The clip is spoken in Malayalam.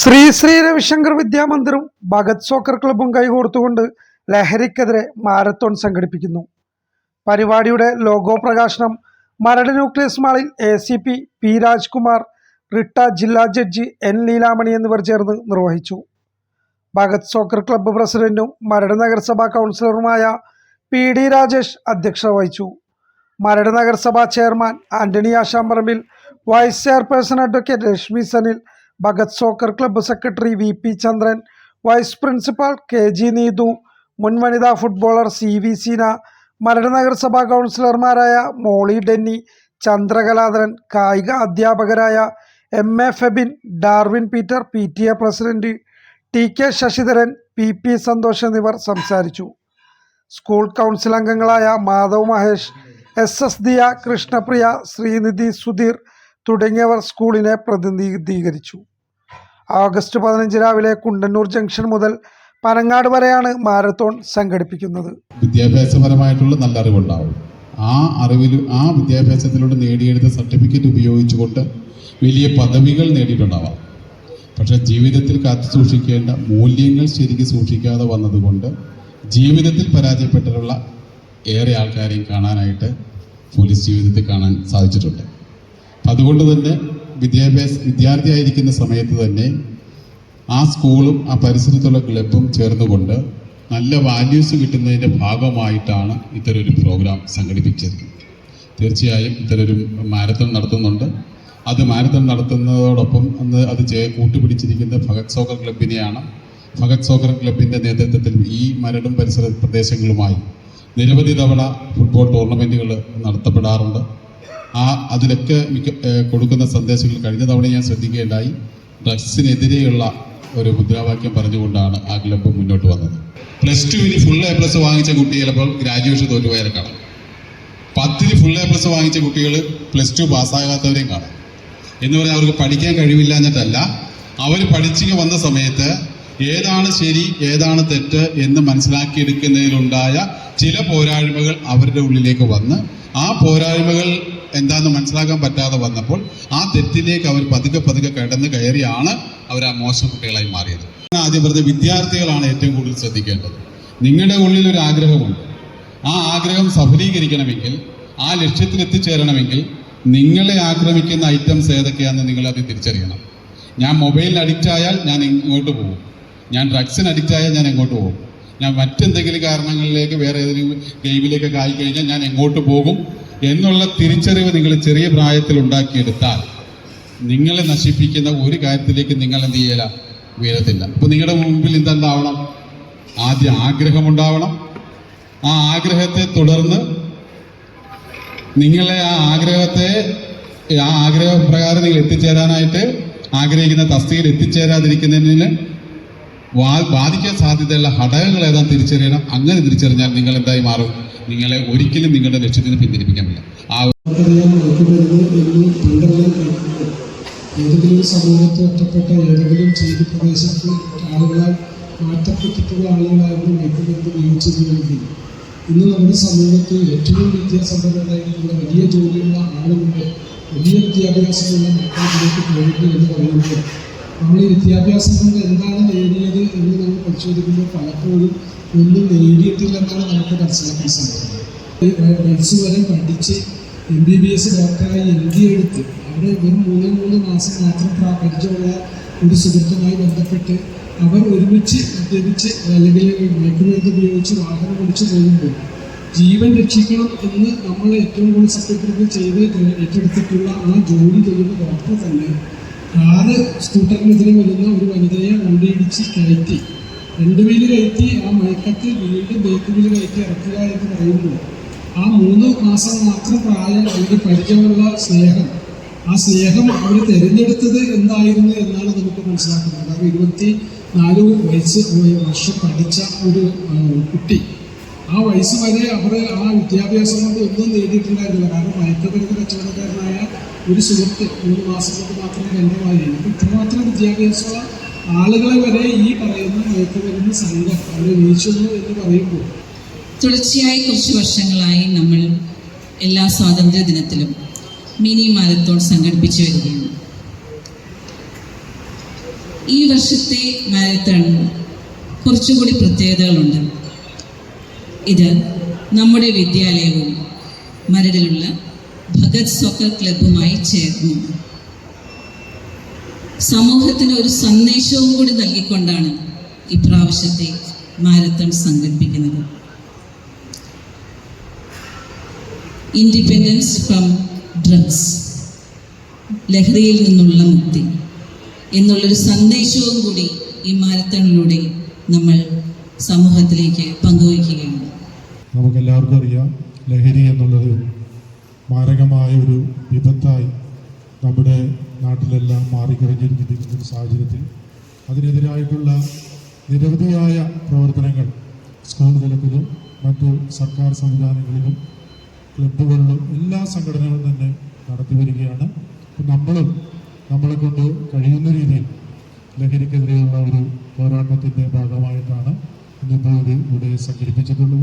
ശ്രീ ശ്രീ രവിശങ്കർ വിദ്യാമന്ദിറും ഭഗത് സോക്കർ ക്ലബും കൈകോർത്തുകൊണ്ട് ലഹരിക്കെതിരെ മാരത്തോൺ സംഘടിപ്പിക്കുന്നു. പരിപാടിയുടെ ലോഗോ പ്രകാശനം മരട് ന്യൂക്ലിയസ് മാളിൽ A C P P Rajkumar റിട്ട ജില്ലാ ജഡ്ജി എൻ ലീലാമണി എന്നിവർ ചേർന്ന് നിർവഹിച്ചു. ഭഗത് സോക്കർ ക്ലബ്ബ് പ്രസിഡന്റും മരട് നഗരസഭാ കൗൺസിലറുമായ പി ഡി രാജേഷ് അധ്യക്ഷത വഹിച്ചു. മരട് നഗരസഭാ chairman Antony Ashamparambil vice chairperson advocate Reshmi Sanil Bhagat soccer club secretary V P Chandran vice principal K G Neethu മുൻ വനിതാ footballer C V Seena Maradu നഗരസഭാ കൗൺസിലർമാരായ മോളി ഡെന്നി ചന്ദ്രകലാധരൻ കായിക അധ്യാപകരായ M A Febin Darwin Peter P T A president T K Sasidharan P P Santhosh എന്നിവർ സംസാരിച്ചു. സ്കൂൾ കൗൺസിൽ അംഗങ്ങളായ മാധവ് മഹേഷ് എസ് എസ് ദിയ കൃഷ്ണപ്രിയ ശ്രീനിധി സുധീർ തുടങ്ങിയവർ സ്കൂളിനെ പ്രതിനിധീകരിച്ചു. ഓഗസ്റ്റ് പതിനഞ്ച് രാവിലെ കുണ്ടന്നൂർ ജംഗ്ഷൻ മുതൽ പനങ്ങാട് വരെയാണ് മാരത്തോൺ സംഘടിപ്പിക്കുന്നത്. വിദ്യാഭ്യാസപരമായിട്ടുള്ള നല്ല അറിവുണ്ടാവും. ആ അറിവിൽ ആ വിദ്യാഭ്യാസത്തിലൂടെ നേടിയെടുത്ത സർട്ടിഫിക്കറ്റ് ഉപയോഗിച്ചുകൊണ്ട് വലിയ പദവികൾ നേടിയിട്ടുണ്ടാവാം. പക്ഷെ ജീവിതത്തിൽ കാത്തു സൂക്ഷിക്കേണ്ട മൂല്യങ്ങൾ ശരിക്കും സൂക്ഷിക്കാതെ വന്നതുകൊണ്ട് ജീവിതത്തിൽ പരാജയപ്പെട്ടിട്ടുള്ള ഏറെ ആൾക്കാരെയും കാണാനായിട്ട് പോലീസ് ജീവിതത്തിൽ കാണാൻ സാധിച്ചിട്ടുണ്ട്. അതുകൊണ്ട് തന്നെ വിദ്യാഭ്യാസ വിദ്യാർത്ഥിയായിരിക്കുന്ന സമയത്ത് തന്നെ ആ സ്കൂളും ആ പരിസരത്തുള്ള ക്ലബും ചേർന്നുകൊണ്ട് നല്ല വാല്യൂസ് കിട്ടുന്നതിന്റെ ഭാഗമായിട്ടാണ് ഇത്തരൊരു പ്രോഗ്രാം സംഘടിപ്പിച്ചത്. തീർച്ചയായും ഇത്തരൊരു മാരത്തൺ നടത്തുന്നുണ്ട്. അത് മാരത്തൺ നടത്തുന്നതോടൊപ്പം അന്ന് അത് ചേ കൂട്ടുപിടിച്ചിരിക്കുന്ന ഭഗത് സോക്കർ ക്ലബിനെയാണ് ഭഗത് സോക്കർ ക്ലബിന്റെ നേതൃത്വത്തിൽ ഈ മരടും പരിസര പ്രദേശങ്ങളുമായി നിരവധി തവണ ഫുട്ബോൾ ടൂർണമെന്റുകൾ നടത്തപ്പെടാറുണ്ട്. ആ അതിലൊക്കെ മിക്ക കൊടുക്കുന്ന സന്ദേശങ്ങൾ കഴിഞ്ഞ തവണ ഞാൻ ശ്രദ്ധിക്കുകയുണ്ടായി. ഡ്രഗ്സിനെതിരെയുള്ള ഒരു മുദ്രാവാക്യം പറഞ്ഞുകൊണ്ടാണ് ആ ക്ലബ്ബ് മുന്നോട്ട് വന്നത്. പ്ലസ് ടുവിന് ഫുൾ എ പ്ലസ് വാങ്ങിച്ച കുട്ടി ചിലപ്പോൾ ഗ്രാജുവേഷൻ തോറ്റുപോയാലും കാണാം. പത്തിന് ഫുൾ എ പ്ലസ് വാങ്ങിച്ച കുട്ടികൾ പ്ലസ് ടു പാസ്സാകാത്തവരെയും കാണാം. എന്ന് പറഞ്ഞാൽ അവർക്ക് പഠിക്കാൻ കഴിവില്ല എന്നിട്ടല്ല അവർ പഠിച്ചു വന്ന സമയത്ത് ഏതാണ് ശരി ഏതാണ് തെറ്റ് എന്ന് മനസ്സിലാക്കിയെടുക്കുന്നതിലുണ്ടായ ചില പോരായ്മകൾ അവരുടെ ഉള്ളിലേക്ക് വന്ന് ആ പോരായ്മകൾ എന്താണെന്ന് മനസ്സിലാക്കാൻ പറ്റാതെ വന്നപ്പോൾ ആ തെറ്റിലേക്ക് അവർ പതുക്കെ പതുക്കെ കടന്ന് കയറിയാണ് അവർ ആ മോശം കുട്ടികളായി മാറിയത്. ആദ്യം പറഞ്ഞ വിദ്യാർത്ഥികളാണ് ഏറ്റവും കൂടുതൽ ശ്രദ്ധിക്കേണ്ടത്. നിങ്ങളുടെ ഉള്ളിൽ ഒരു ആഗ്രഹമുണ്ട്. ആ ആഗ്രഹം സഫലീകരിക്കണമെങ്കിൽ ആ ലക്ഷ്യത്തിൽ എത്തിച്ചേരണമെങ്കിൽ നിങ്ങളെ ആക്രമിക്കുന്ന ഐറ്റംസ് ഏതൊക്കെയാണെന്ന് നിങ്ങൾ തിരിച്ചറിയണം. ഞാൻ മൊബൈലിന് അഡിക്റ്റ് ആയാൽ ഞാൻ ഇങ്ങോട്ട് പോകും. ഞാൻ ഡ്രഗ്സിന് അഡിക്റ്റ് ആയാൽ ഞാൻ എങ്ങോട്ട് പോകും. ഞാൻ മറ്റെന്തെങ്കിലും കാരണങ്ങളിലേക്ക് വേറെ ഏതെങ്കിലും ഗെയിമിലേക്കൊക്കെ ആയിക്കഴിഞ്ഞാൽ ഞാൻ എങ്ങോട്ട് പോകും? എന്നുള്ള തിരിച്ചറിവ് നിങ്ങൾ ചെറിയ പ്രായത്തിൽ ഉണ്ടാക്കിയെടുത്താൽ നിങ്ങളെ നശിപ്പിക്കുന്ന ഒരു കാര്യത്തിലേക്ക് നിങ്ങൾ എന്ത് ചെയ്യല? ഉയരത്തില്ല അപ്പൊ നിങ്ങളുടെ മുമ്പിൽ എന്തുണ്ടാവണം ആദ്യം ആഗ്രഹമുണ്ടാവണം. ആ ആഗ്രഹത്തെ തുടർന്ന് നിങ്ങളെ ആ ആഗ്രഹത്തെ ആ ആഗ്രഹപ്രകാരം നിങ്ങൾ എത്തിച്ചേരാനായിട്ട് ആഗ്രഹിക്കുന്ന തസ്തികയിൽ എത്തിച്ചേരാതിരിക്കുന്നതിന് ബാധിക്കാൻ സാധ്യതയുള്ള ഘടകങ്ങൾ ഏതാ തിരിച്ചറിയണം? അങ്ങനെ തിരിച്ചറിഞ്ഞാൽ നിങ്ങൾ എന്തായി മാറും? നിങ്ങളെ ഒരിക്കലും നിങ്ങളുടെ ലക്ഷ്യത്തിന് പിന്തിരിപ്പിക്കാൻ പറ്റില്ല ഏതെങ്കിലും സമൂഹത്തിൽ ഒറ്റപ്പെട്ട ഏതെങ്കിലും ചെയ്തി പ്രദേശത്ത് ആളുകളാൽ മാറ്റപ്പെട്ടിട്ടുള്ള ആളുകളായിരുന്നു മയക്കുമരുന്ന് നിയോഗിച്ചിരുന്നെങ്കിൽ ഇന്ന് നമ്മുടെ സമൂഹത്തിൽ ഏറ്റവും വിദ്യാസമ്പന്നരായിട്ടുള്ള വലിയ ജോലിയുള്ള ആളുകളുടെ വലിയ വിദ്യാഭ്യാസമുള്ള മക്കളിലേക്ക് പോയിട്ട് എന്ന് പറയുമ്പോൾ നമ്മൾ ഈ വിദ്യാഭ്യാസം കൊണ്ട് എന്താണ് നേടിയത് എന്ന് നമ്മൾ പരിശോധിക്കുമ്പോൾ പലപ്പോഴും ഒന്നും നേടിയിട്ടില്ലെന്നാണ് നമുക്ക് മനസ്സിലാക്കാൻ സാധിക്കുന്നത്. വയസ്സ് വരെ പഠിച്ച് എം ബി ബി എസ് ഡോക്ടറായി എം എഴുതി എടുത്ത് അവിടെ വെറും മൂന്ന് മൂന്ന് മാസം മാത്രം പ്രാ- പരിചയമുള്ള ഒരു സുഹൃത്തുമായി ബന്ധപ്പെട്ട് അവർ ഒരുമിച്ച് മദ്യപിച്ച് അല്ലെങ്കിൽ മയക്കുമരുന്ന് ഉപയോഗിച്ച് വാഹനം ഓടിച്ചു പോകുമ്പോൾ ജീവൻ രക്ഷിക്കണം എന്ന് നമ്മൾ ഏറ്റവും കൂടുതൽ സത്യപ്രതിജ്ഞ ചെയ്ത് ഏറ്റെടുത്തിട്ടുള്ള ആ ജോലി ചെയ്യുന്ന ഡോക്ടർ തന്നെ കാറ് സ്കൂട്ടറിനെതിരെ വരുന്ന ഒരു വനിതയെ ഓടിയിടിച്ച് കയറ്റി. രണ്ട് വീൽ കയറ്റി ആ മയക്കത്തിൽ വീണ്ടും ബേക്ക് വീൽ കയറ്റി ഇറക്കുക എന്ന് പറയുമ്പോൾ ആ മൂന്ന് മാസം മാത്രം പ്രായം അവർക്ക് പരിചയമുള്ള സ്നേഹം. ആ സ്നേഹം അവർ തിരഞ്ഞെടുത്തത് എന്തായിരുന്നു എന്നാണ് നമുക്ക് മനസ്സിലാക്കുന്നത്. കാരണം ഇരുപത്തി നാല് വയസ്സ് വർഷം പഠിച്ച ഒരു കുട്ടി. ആ വയസ്സ് വരെ അവർ ആ വിദ്യാഭ്യാസം കൊണ്ട് ഒന്നും നേടിയിട്ടുണ്ടായിരുന്നില്ല കാരണം മയക്കുമരുന്ന് കച്ചവടക്കാരനായ ഒരു സുഹൃത്ത് മൂന്ന് മാസം കൊണ്ട് മാത്രം ഗണ്യമായിരുന്നു അപ്പം ഇത്രമാത്രം വിദ്യാഭ്യാസമുള്ള ആളുകളെ വരെ ഈ പറയുന്ന മയക്കുമരുന്ന് സംഘം അവരെ വീഴ്ചുന്നു എന്ന് പറയുമ്പോൾ തുടർച്ചയായി കുറച്ച് വർഷങ്ങളായി നമ്മൾ എല്ലാ സ്വാതന്ത്ര്യ ദിനത്തിലും മിനി മാരത്തോൺ സംഘടിപ്പിച്ചു വരികയാണ്. ഈ വർഷത്തെ മാരത്തൺ കുറച്ചുകൂടി പ്രത്യേകതകളുണ്ട്. ഇത് നമ്മുടെ വിദ്യാലയവും മരടിലുള്ള ഭഗത് സോക്കർ ക്ലബുമായി ചേർന്നു. സമൂഹത്തിന് ഒരു സന്ദേശവും കൂടി നൽകിക്കൊണ്ടാണ് ഇപ്രാവശ്യത്തെ മാരത്തൺ സംഘടിപ്പിക്കുന്നത്. ഇൻഡിപെൻഡൻസ് ഫ്രം ഡ്രഗ്സ് ലഹരിയിൽ നിന്നുള്ള മുക്തി എന്നുള്ളൊരു സന്ദേശവും കൂടി ഈ മാരത്തണിലൂടെ നമ്മൾ സമൂഹത്തിലേക്ക് പങ്കുവയ്ക്കുകയാണ്. നമുക്കെല്ലാവർക്കും അറിയാം ലഹരി എന്നുള്ളത് മാരകമായ ഒരു വിപത്തായി നമ്മുടെ നാട്ടിലെല്ലാം മാറിക്കഴിഞ്ഞിരിക്കുന്ന ഒരു സാഹചര്യത്തിൽ അതിനെതിരായിട്ടുള്ള നിരവധിയായ പ്രവർത്തനങ്ങൾ സ്കൂൾ തലത്തിലും മറ്റു സർക്കാർ സംവിധാനങ്ങളിലും ക്ലബുകളിലും എല്ലാ സംഘടനകളും തന്നെ നടത്തി വരികയാണ്. നമ്മളും നമ്മളെ കൊണ്ട് കഴിയുന്ന രീതിയിൽ ലഹരിക്കെതിരെയുള്ള ഒരു പോരാട്ടത്തിന്റെ ഭാഗമായിട്ടാണ് ഇന്നിപ്പോൾ ഇത് ഇവിടെ സംഘടിപ്പിച്ചിട്ടുള്ളത്.